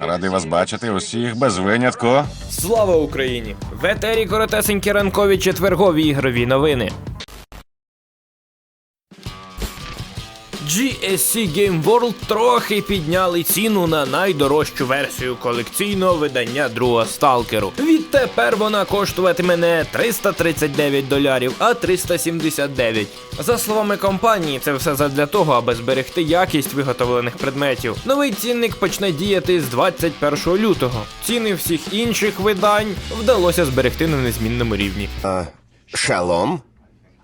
Радий вас бачити усіх без винятку. Слава Україні! В етері коротесенькі ранкові четвергові ігрові новини. GSC Game World трохи підняли ціну на найдорожчу версію колекційного видання другого сталкеру. Відтепер вона коштуватиме не 339 долярів, а 379. За словами компанії, це все задля того, аби зберегти якість виготовлених предметів. Новий цінник почне діяти з 21 лютого. Ціни всіх інших видань вдалося зберегти на незмінному рівні. Шалом?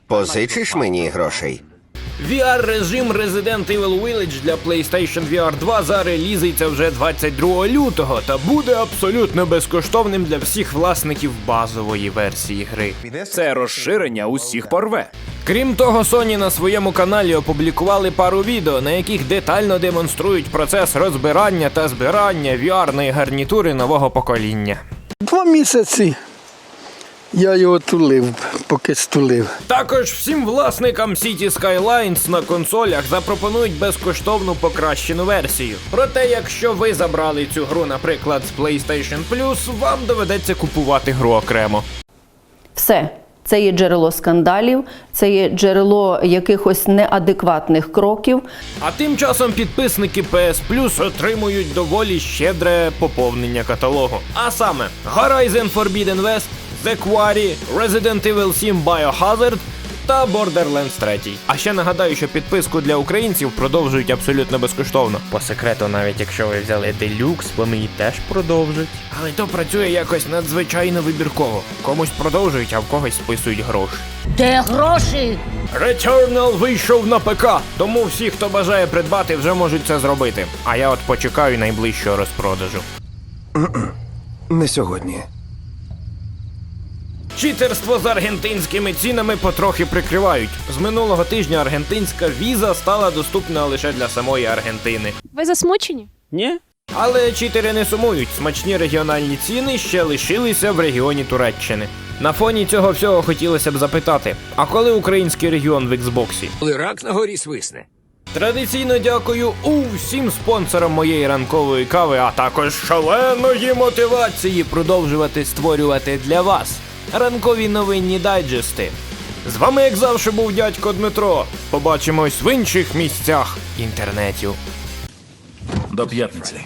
Позичиш мені грошей? VR-режим Resident Evil Village для PlayStation VR 2 зарелізиться вже 22 лютого та буде абсолютно безкоштовним для всіх власників базової версії гри. Це розширення усіх порве. Крім того, Sony на своєму каналі опублікували пару відео, на яких детально демонструють процес розбирання та збирання VR-ної гарнітури нового покоління. Два місяці я його тулив, поки стулив. Також всім власникам City Skylines на консолях запропонують безкоштовну покращену версію. Проте, якщо ви забрали цю гру, наприклад, з PlayStation Plus, вам доведеться купувати гру окремо. Все. Це є джерело скандалів, це є джерело якихось неадекватних кроків. А тим часом підписники PS Plus отримують доволі щедре поповнення каталогу. А саме Horizon Forbidden West, The Quarry, Resident Evil 7 Biohazard та Borderlands 3. А ще нагадаю, що підписку для українців продовжують абсолютно безкоштовно. По секрету, навіть якщо ви взяли делюкс, вони її теж продовжують. Але то працює якось надзвичайно вибірково. Комусь продовжують, а в когось списують гроші. Де гроші? Returnal вийшов на ПК, тому всі, хто бажає придбати, вже можуть це зробити. А я от почекаю найближчого розпродажу. Не сьогодні. Читерство з аргентинськими цінами потрохи прикривають. З минулого тижня аргентинська віза стала доступна лише для самої Аргентини. Ви засмучені? Ні? Але читери не сумують. Смачні регіональні ціни ще лишилися в регіоні Туреччини. На фоні цього всього хотілося б запитати: а коли український регіон в Xbox? Коли рак на горі свисне. Традиційно дякую усім спонсорам моєї ранкової кави, а також шаленої мотивації продовжувати створювати для вас ранкові новинні дайджести. З вами, як завжди, був дядько Дмитро. Побачимось в інших місцях інтернетів. До п'ятниці.